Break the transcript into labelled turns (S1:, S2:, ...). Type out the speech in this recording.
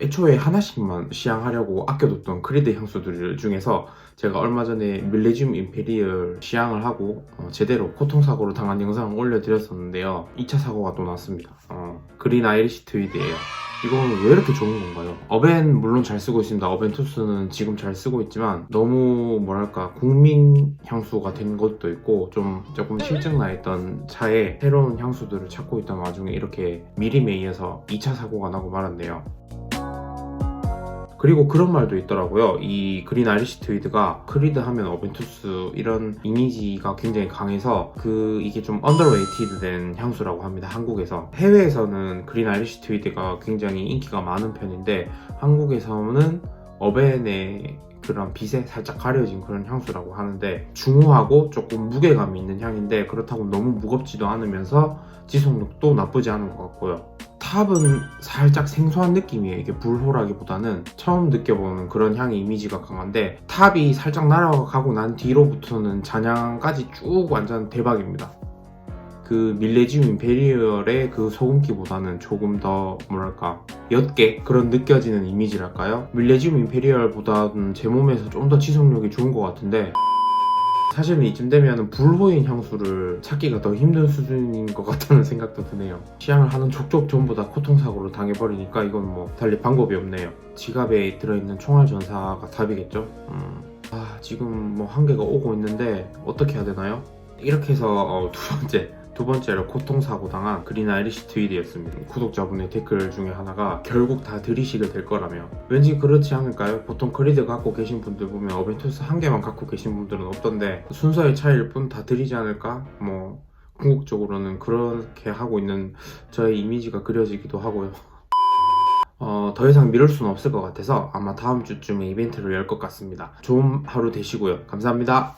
S1: 애초에 하나씩만 시향하려고 아껴뒀던 크리드 향수들 중에서 제가 얼마 전에 밀레지움 임페리얼 시향을 하고 어, 제대로 고통사고로 당한 영상을 올려드렸었는데요. 2차 사고가 또 났습니다. 어, 그린 아이리시 트위드예요 이건 왜 이렇게 좋은 건가요? 어벤 물론 잘 쓰고 있습니다. 어벤 투스는 지금 잘 쓰고 있지만 너무 뭐랄까 국민 향수가 된 것도 있고 좀 조금 실증 나 있던 차에 새로운 향수들을 찾고 있던 와중에 이렇게 미림에 의해서 2차 사고가 나고 말았네요. 그리고 그런 말도 있더라고요. 이 그린 아이리시 트위드가 크리드 하면 어벤투스 이런 이미지가 굉장히 강해서 그 이게 좀 언더레이티드 된 향수라고 합니다. 한국에서. 해외에서는 그린 아이리시 트위드가 굉장히 인기가 많은 편인데 한국에서는 어벤의 그런 빛에 살짝 가려진 그런 향수라고 하는데 중후하고 조금 무게감 있는 향인데 그렇다고 너무 무겁지도 않으면서 지속력도 나쁘지 않은 것 같고요. 탑은 살짝 생소한 느낌이에요. 이게 불호라기보다는 처음 느껴보는 그런 향의 이미지가 강한데 탑이 살짝 날아가고 난 뒤로부터는 잔향까지 쭉 완전 대박입니다. 그 밀레지움 임페리얼의 그 소금기보다는 조금 더 뭐랄까 옅게 그런 느껴지는 이미지랄까요? 밀레지움 임페리얼보다는 제 몸에서 좀 더 지속력이 좋은 것 같은데 사실은 이쯤 되면 불호인 향수를 찾기가 더 힘든 수준인 것 같다는 생각도 드네요. 시향을 하는 족족 전부 다 고통사고를 당해버리니까 이건 뭐 달리 방법이 없네요. 지갑에 들어있는 총알 전사가 답이겠죠? 음, 아 지금 뭐 한계가 오고 있는데 어떻게 해야 되나요? 이렇게 해서 어, 두 번째 두 번째로 고통사고 당한 그린 아이리시 트위드였습니다. 구독자분의 댓글 중에 하나가 결국 다 들이시게 될 거라며 왠지 그렇지 않을까요? 보통 크리드 갖고 계신 분들 보면 어벤투스 한 개만 갖고 계신 분들은 없던데 순서의 차이일 뿐 다 들이지 않을까? 뭐 궁극적으로는 그렇게 하고 있는 저의 이미지가 그려지기도 하고요. 어, 더 이상 미룰 수는 없을 것 같아서 아마 다음 주쯤에 이벤트를 열 것 같습니다. 좋은 하루 되시고요. 감사합니다.